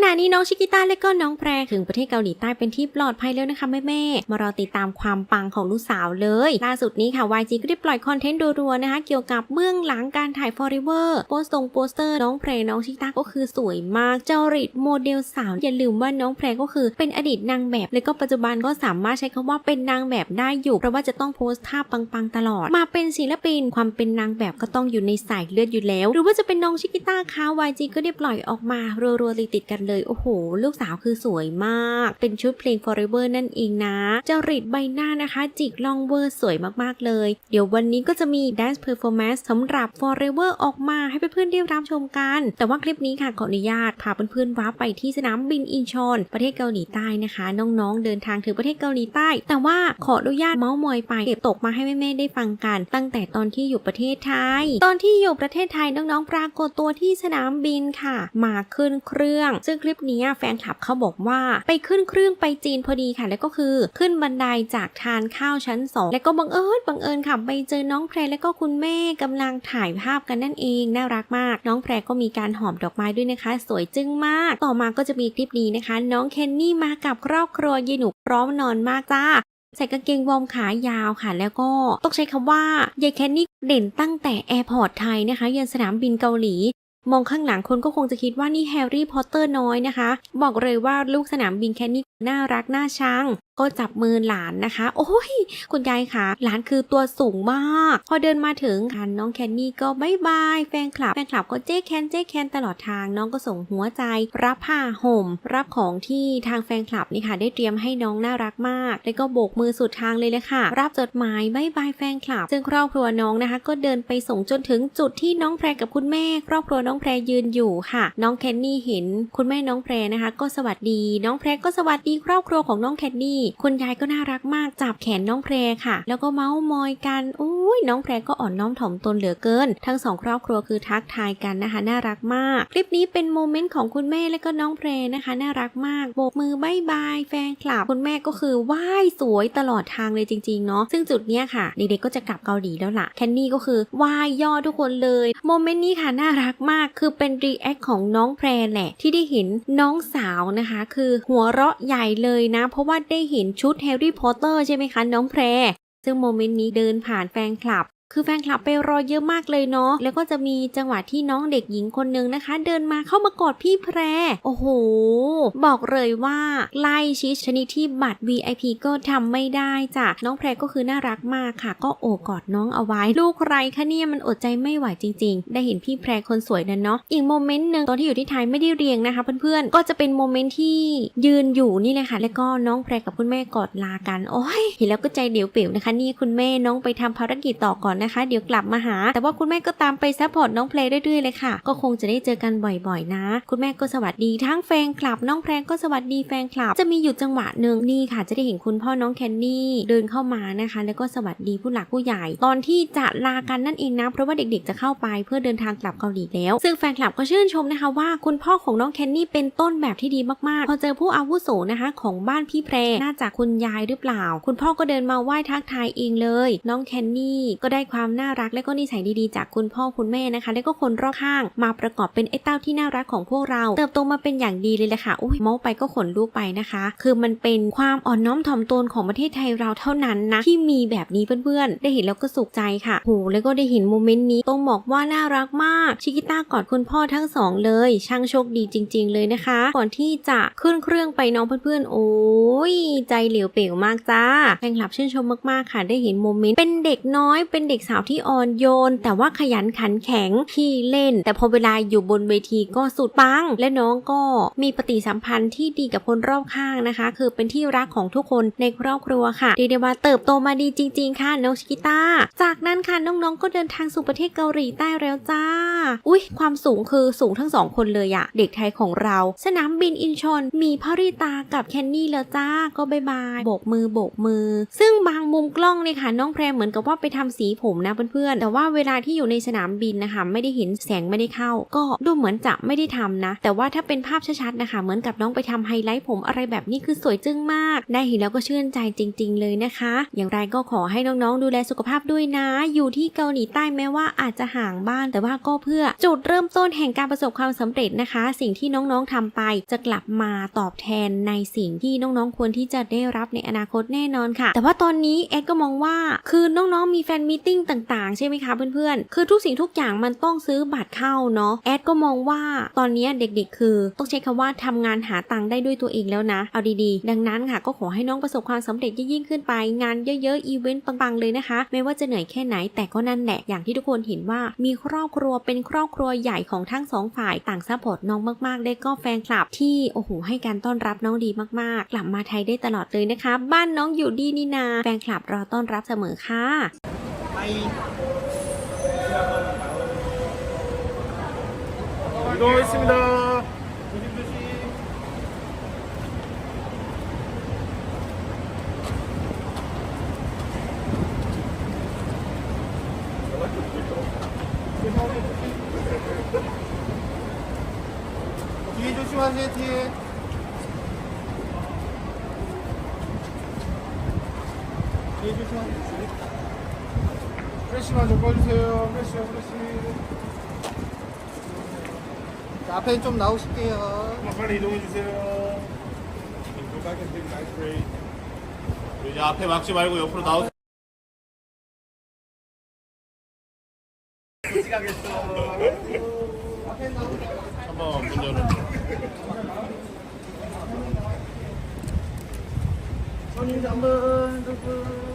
ขณะนี้น้องชิกิต้าและก็น้องแพรถึงประเทศเกาหลีใต้เป็นที่ปลอดภัยแล้วนะคะแม่แม่ๆมารอติดตามความปังของลูกสาวเลย ล่าสุดนี้ค่ะ YG ก็ได้ปล่อยคอนเทนต์รัวๆนะคะ เกี่ยวกับเบื้องหลังการถ่าย Forever โปสตรงโปสเตอร์น้องแพรน้องชิกิต้าก็คือสวยมากเจ้าริดโมเดลสาว อย่าลืมว่าน้องแพรก็คือเป็นอดีตนางแบบ และก็ปัจจุบันก็สามารถใช้คำว่าเป็นนางแบบได้อยู่ เพราะว่าจะต้องโพสท่าปังๆตลอด มาเป็นศิลปินความเป็นนางแบบก็ต้องอยู่ในสายเลือดอยู่แล้ว หรือว่าจะเป็นน้องชิกิต้าคะ YG ก็ได้ปล่อยออกมารัวๆติดๆกันเลย โอ้โห ลูกสาวคือสวยมาก เป็นชุดเพลง Forever นั่นเองนะเจริตใบหน้านะคะ จิกลองเวอร์สวยมากๆเลย เดี๋ยววันนี้ก็จะมี Dance Performance สำหรับ Forever ออกมาให้เพื่อนๆได้รับชมกัน แต่ว่าคลิปนี้ค่ะขออนุญาตพาเพื่อนๆว้าไปที่สนามบินอินชอนประเทศเกาหลีใต้นะคะ น้องๆเดินทางถึงประเทศเกาหลีใต้ แต่ว่าขออนุญาตเมาส์มอยไปเก็บตกมาให้แม่ๆได้ฟังกัน ตั้งแต่ตอนที่อยู่ประเทศไทย ตอนที่อยู่ประเทศไทยน้องๆปรากฏตัวที่สนามบินค่ะ มาขึ้นเครื่อง ซึ่งคลิปนี้แฟนคลับเขาบอกว่าไปขึ้นเครื่องไปจีนพอดีค่ะ แล้วก็คือขึ้นบันไดจากทานข้าวชั้น 2 แล้วก็บังเอิญบังเอิญค่ะไปเจอน้องแพรและก็คุณแม่กำลังถ่ายภาพกันนั่นเองน่ารักมาก น้องแพรก็มีการหอมดอกไม้ด้วยนะคะ สวยจึ้งมาก ต่อมาก็จะมีคลิปนี้นะคะ น้องเคนนี่มากับครอบครัวยีหนุพร้อมนอนมากจ้าใส่กางเกงวอร์มขายาวค่ะ แล้วก็ต้องใช้คำว่ายายแคนนี่เด่นตั้งแต่แอร์พอร์ตไทยนะคะยันสนามบินเกาหลี มองข้างหลังคนก็คงจะคิดว่านี่แฮร์รี่พอตเตอร์น้อยนะคะ บอกเลยว่าลูกสนามบินแคนนี่ น่ารักน่าชัง ก็จับมือหลานนะคะ โอ้ย คุณยายคะหลานคือตัวสูงมาก พอเดินมาถึงค่ะน้องแคนนี่ก็บายบายแฟนคลับแฟนคลับก็เจ๊แคนเจ๊แคนตลอดทางน้องก็ส่งหัวใจ รับผ้าห่ม รับของที่ทางแฟนคลับนี่ค่ะ ได้เตรียมให้น้องน่ารักมาก แล้วก็โบกมือสุดทางเลยเลยค่ะ รับจดหมายบายบายแฟนคลับ ซึ่งครอบครัวน้องนะคะ ก็เดินไปส่งจนถึงจุดที่น้องแพรกับคุณแม่ ครอบครัวน้องแพรยืนอยู่ค่ะ น้องแคนนี่เห็น คุณแม่น้องแพรนะคะ ก็สวัสดี น้องแพรก็สวัสดีครอบครัวของน้องแคนนี่คุณยายก็น่ารักมากจับแขนน้องแพรค่ะ แล้วก็เมาส์มอยกันอุ้ยน้องแพรก็อ่อนน้อมถ่อมตนเหลือเกิน ทั้งสองครอบครัวคือทักทายกันนะคะ น่ารักมาก คลิปนี้เป็นโมเมนต์ของคุณแม่และก็น้องแพรนะคะ น่ารักมากโบกมือบายบายแฟนคลับคุณแม่ก็คือไหว้สวยตลอดทางเลยจริงๆเนาะซึ่งจุดเนี้ยค่ะเด็กๆก็จะกลับเกาหลีแล้วล่ะแคนนี่ก็คือไหว้ย่อทุกคนเลยโมเมนต์นี้ค่ะน่ารักมากคือเป็นรีแอคของน้องแพรแหละที่ได้เห็นน้องสาวนะคะ คือหัวเราะใหญ่เลยนะ เพราะว่าได้เห็นชุดแฮร์รี่พอตเตอร์ใช่ไหมคะ น้องแพร ซึ่งโมเมนต์นี้เดินผ่านแฟนคลับ คือแฟนคลับไปรอเยอะมากเลยเนาะ แล้วก็จะมีจังหวะที่น้องเด็กหญิงคนนึงนะคะ เดินมาเข้ามากอดพี่แพร โอ้โห บอกเลยว่าไล่ชิดชนิดที่บัตร VIP ก็ทำไม่ได้จ้ะ น้องแพรก็คือน่ารักมากค่ะ ก็โอบกอดน้องเอาไว้ ลูกใครคะเนี่ยมันอดใจไม่ไหวจริง ๆ ได้เห็นพี่แพรคนสวยนั่นเนาะ อีกโมเมนต์หนึ่งตอนที่อยู่ที่ไทยไม่ได้เรียงนะคะเพื่อนๆ ก็จะเป็นโมเมนต์ที่ยืนอยู่นี่เลยค่ะ แล้วก็น้องแพรกับคุณแม่กอดลากัน โอ้ย เห็นแล้วก็ใจเดี๋ยวเปี่ยวนะคะ นี่คุณแม่น้องไปทำภารกิจต่อก่อนนะคะ เดี๋ยวกลับมาหา แต่ว่าคุณแม่ก็ตามไปซัพพอร์ตน้องแพรเรื่อยๆเลยค่ะ ก็คงจะได้เจอกันบ่อยๆนะ คุณแม่ก็สวัสดีทั้งแฟนคลับ น้องแพรก็สวัสดีแฟนคลับ จะมีอยู่จังหวะหนึ่งนี่ค่ะ จะได้เห็นคุณพ่อน้องแคนนี่เดินเข้ามานะคะ แล้วก็สวัสดีผู้หลักผู้ใหญ่ ตอนที่จะลากันนั่นเองนะเพราะว่าเด็กๆจะเข้าไปเพื่อเดินทางกลับเกาหลีแล้ว ซึ่งแฟนคลับก็ชื่นชมนะคะว่าคุณพ่อของน้องแคนนี่เป็นต้นแบบที่ดีมากๆ พอเจอผู้อาวุโสนะคะ ของบ้านพี่แพรน่าจะคุณยายหรือเปล่า คุณพ่อก็เดินมาไหว้ทักทายเองเลย น้องแคนนี่ก็ได้ความน่ารักและก็นิสัยดีๆ จากคุณพ่อคุณแม่นะคะ และก็คนรอบข้าง มาประกอบเป็นไอ้เต้าที่น่ารักของพวกเรา เติบโตมาเป็นอย่างดีเลยแหละค่ะอุ้ยเมาส์ไปก็ขนลุกไปนะคะ คือมันเป็นความอ่อนน้อมถ่อมตนของประเทศไทยเราเท่านั้นนะที่มีแบบนี้เพื่อนๆ ได้เห็นแล้วก็สุขใจค่ะโหแล้วก็ได้เห็นโมเมนต์นี้ต้องบอกว่าน่ารักมากชิกิต้ากอดคุณพ่อทั้งสองเลย ช่างโชคดีจริง ๆ เลยนะคะ ก่อนที่จะขึ้นเครื่องไปน้องเพื่อนๆ โอ้ยใจเหลียวเป๋วมากจ้าแฟนคลับชื่นชมมากๆค่ะ ได้เห็นโมเมนต์เป็นเด็กน้อยเป็นเด็กสาวที่อ่อนโยน แต่ว่าขยันขันแข็งที่เล่น แต่พอเวลาอยู่บนเวทีก็สุดปัง และน้องก็มีปฏิสัมพันธ์ที่ดีกับคนรอบข้างนะคะ คือเป็นที่รักของทุกคนในครอบครัวค่ะเรียกได้ว่าเติบโตมาดีจริง ๆ ค่ะน้องชิกิต้าจากนั้นค่ะน้องๆก็เดินทางสู่ประเทศเกาหลีใต้แล้วจ้า อุ้ยความสูงคือสูงทั้งสองคนเลยอะเด็กไทยของเรา สนามบินอินชอนมีพาริตากับแคนนี่แล้วจ้าก็บายบายโบกมือโบกมือ ซึ่งบางมุมกล้องเนี่ยค่ะน้องแพรเหมือนกับว่าไปทำสีผผมนะเพื่อนๆ แต่ว่าเวลาที่อยู่ในสนามบินนะคะไม่ได้เห็นแสงไม่ได้เข้า ก็ดูเหมือนจะไม่ได้ทำนะ แต่ว่าถ้าเป็นภาพชัดๆนะคะ เหมือนกับน้องไปทำไฮไลท์ผมอะไรแบบนี้คือสวยจึ้งมาก ได้เห็นแล้วก็ชื่นใจจริง ๆ เลยนะคะ อย่างไรก็ขอให้น้องๆ ดูแลสุขภาพด้วยนะ อยู่ที่เกาหลีใต้แม้ว่าอาจจะห่างบ้านแต่ว่าก็เพื่อจุดเริ่มต้นแห่งการประสบความสำเร็จนะคะ สิ่งที่น้องๆทำไปจะกลับมาตอบแทนในสิ่งที่น้องๆควรที่จะได้รับในอนาคตแน่นอนค่ะ แต่ว่าตอนนี้แอดก็มองว่าคือน้องๆมีแฟนมีตติ้งต่างๆ ใช่ไหมคะเพื่อนๆ คือทุกสิ่งทุกอย่างมันต้องซื้อบัตรเข้าเนาะ แอดก็มองว่าตอนนี้เด็กๆ คือ ต้องใช้คำว่าทำงานหาตังค์ได้ด้วยตัวเองแล้วนะ เอาดีๆ ดังนั้นค่ะก็ขอให้น้องประสบความสำเร็จยิ่งขึ้นไป งานเยอะๆ อีเวนต์ปังๆ เลยนะคะ ไม่ว่าจะเหนื่อยแค่ไหนแต่ก็นั่นแหละ อย่างที่ทุกคนเห็นว่า มีครอบครัวเป็นครอบครัวใหญ่ของทั้งสองฝ่ายต่างซัพพอร์ตน้องมากๆ ได้ก็แฟนคลับที่โอ้โหให้การต้อนรับน้องดีมากๆ กลับมาไทยได้ตลอดเลยนะคะ บ้านน้องอยู่ดีนี่นา แฟนคลับรอต้อนรับเสมอค่ะ 이동하겠습니다. 조심 조심. 뒤에 조심하세요, 뒤에. 뒤에 조심하세요. 프레시만 좀 꺼주세요. 프레시요, 프레시. 자, 앞에 좀 나오실게요. 한번 빨리 이동해 주세요. 이제 앞에 막지 말고 옆으로 나오세요. 한번 문 열어. 손님 한번 두분